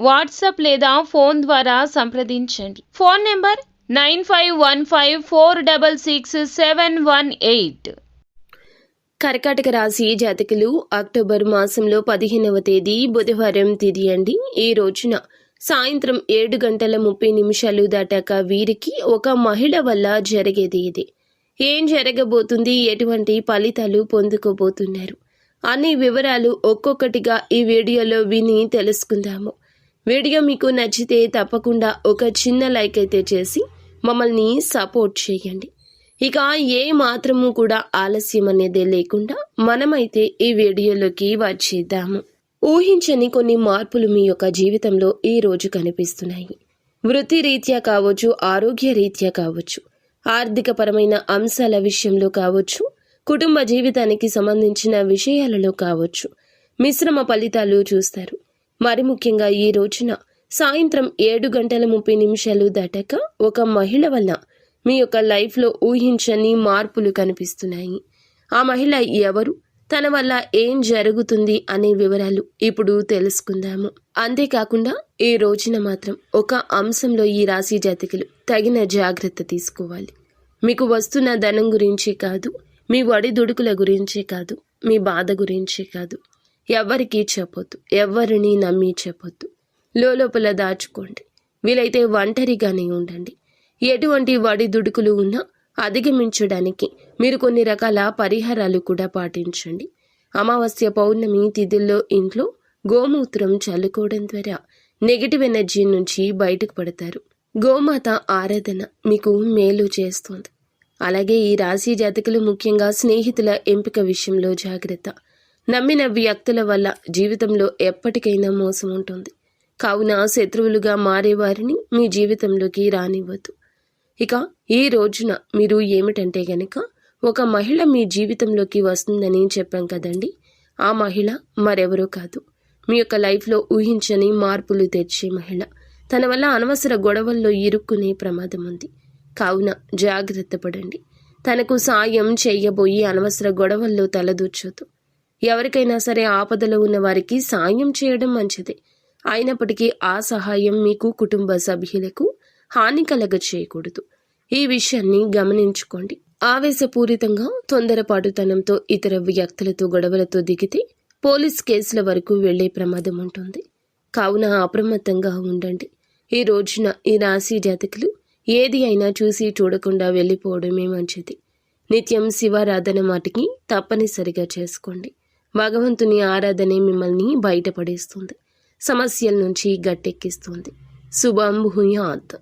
WhatsApp లేదా phone ద్వారా సంప్రదించండి. Phone number nine five one five four double six seven one eight. కర్కాటక రాశి జాతకులు అక్టోబర్ మాసంలో పదిహేనవ తేదీ బుధవారం తిది అండి. ఈ రోజున సాయంత్రం ఏడు గంటల ముప్పై నిమిషాలు దాటాక వీరికి ఒక మహిళ వల్ల జరిగేది ఇది. ఏం జరగబోతుంది? ఎటువంటి ఫలితాలు పొందుకోబోతున్నారు? అన్ని వివరాలు ఒక్కొక్కటిగా ఈ వీడియోలో విని తెలుసుకుందాము. వీడియో మీకు నచ్చితే తప్పకుండా ఒక చిన్న లైక్ అయితే చేసి మమ్మల్ని సపోర్ట్ చేయండి. ఇక ఏ మాత్రము కూడా ఆలస్యం అనేది లేకుండా మనమైతే ఈ వీడియోలోకి వచ్చేద్దాము. ఊహించని కొన్ని మార్పులు మీ యొక్క జీవితంలో ఈ రోజు కనిపిస్తున్నాయి. వృత్తి రీత్యా కావచ్చు ఆరోగ్య రీత్యా కావచ్చు ఆర్థికపరమైన అంశాల విషయంలో కావచ్చు కుటుంబ జీవితానికి సంబంధించిన విషయాలలో కావచ్చు మిశ్రమ ఫలితాలు చూస్తారు. మరి ముఖ్యంగా ఈ రోజున సాయంత్రం ఏడు గంటల ముప్పై నిమిషాలు దాటాక ఒక మహిళ వల్ల మీ యొక్క లైఫ్లో ఊహించని మార్పులు కనిపిస్తున్నాయి. ఆ మహిళ ఎవరు? తన వల్ల ఏం జరుగుతుంది అనే వివరాలు ఇప్పుడు తెలుసుకుందాము. అంతేకాకుండా ఈ రోజున మాత్రం ఒక అంశంలో ఈ రాశి జాతకులు తగిన జాగ్రత్త తీసుకోవాలి. మీకు వస్తున్న ధనం గురించి కాదు మీ ఒడిదుడుకుల గురించే కాదు మీ బాధ గురించే కాదు. ఎవరికీ చెప్పొద్దు. ఎవరిని నమ్మి చెప్పొద్దు. లోపల దాచుకోండి. వీలైతే ఒంటరిగానే ఉండండి. ఎటువంటి వడిదుడుకులు ఉన్నా అధిగమించడానికి మీరు కొన్ని రకాల పరిహారాలు కూడా పాటించండి. అమావాస్య పౌర్ణమి తిథుల్లో ఇంట్లో గోమూత్రం చల్లుకోవడం ద్వారా నెగిటివ్ ఎనర్జీ నుంచి బయటకు పడతారు. గోమాత ఆరాధన మీకు మేలు చేస్తుంది. అలాగే ఈ రాశి జాతకులు ముఖ్యంగా స్నేహితుల ఎంపిక విషయంలో జాగ్రత్త. నమ్మిన వ్యక్తుల వల్ల జీవితంలో ఎప్పటికైనా మోసం ఉంటుంది. కావున శత్రువులుగా మారేవారిని మీ జీవితంలోకి రానివ్వద్దు. ఇక ఈ రోజున మీరు ఏమిటంటే గనక ఒక మహిళ మీ జీవితంలోకి వస్తుందని చెప్పాం కదండి. ఆ మహిళ మరెవరో కాదు. మీ యొక్క లైఫ్లో ఊహించని మార్పులు తెచ్చే మహిళ. తన వల్ల అనవసర గొడవల్లో ఇరుక్కునే ప్రమాదం ఉంది. కావున జాగ్రత్త పడండి. తనకు సాయం చేయబోయి అనవసర గొడవల్లో తలదూర్చొద్దు. ఎవరికైనా సరే ఆపదలో ఉన్న వారికి సాయం చేయడం మంచిది. అయినప్పటికీ ఆ సహాయం మీకు కుటుంబ సభ్యులకు హాని కలగ చేయకూడదు. ఈ విషయాన్ని గమనించుకోండి. ఆవేశపూరితంగా తొందరపాటుతనంతో ఇతర వ్యక్తులతో గొడవలతో దిగితే పోలీస్ కేసుల వరకు వెళ్ళే ప్రమాదం ఉంటుంది. కావున అప్రమత్తంగా ఉండండి. ఈ రోజున ఈ రాశి జాతకులు ఏది అయినా చూసి చూడకుండా వెళ్ళిపోవడమే మంచిది. నిత్యం శివారాధన మాటికి తప్పనిసరిగా చేసుకోండి. భగవంతుని ఆరాధనే మిమ్మల్ని బయటపడేస్తుంది సమస్యల నుంచి గట్టెక్కిస్తుంది. శుభం భూయాత్.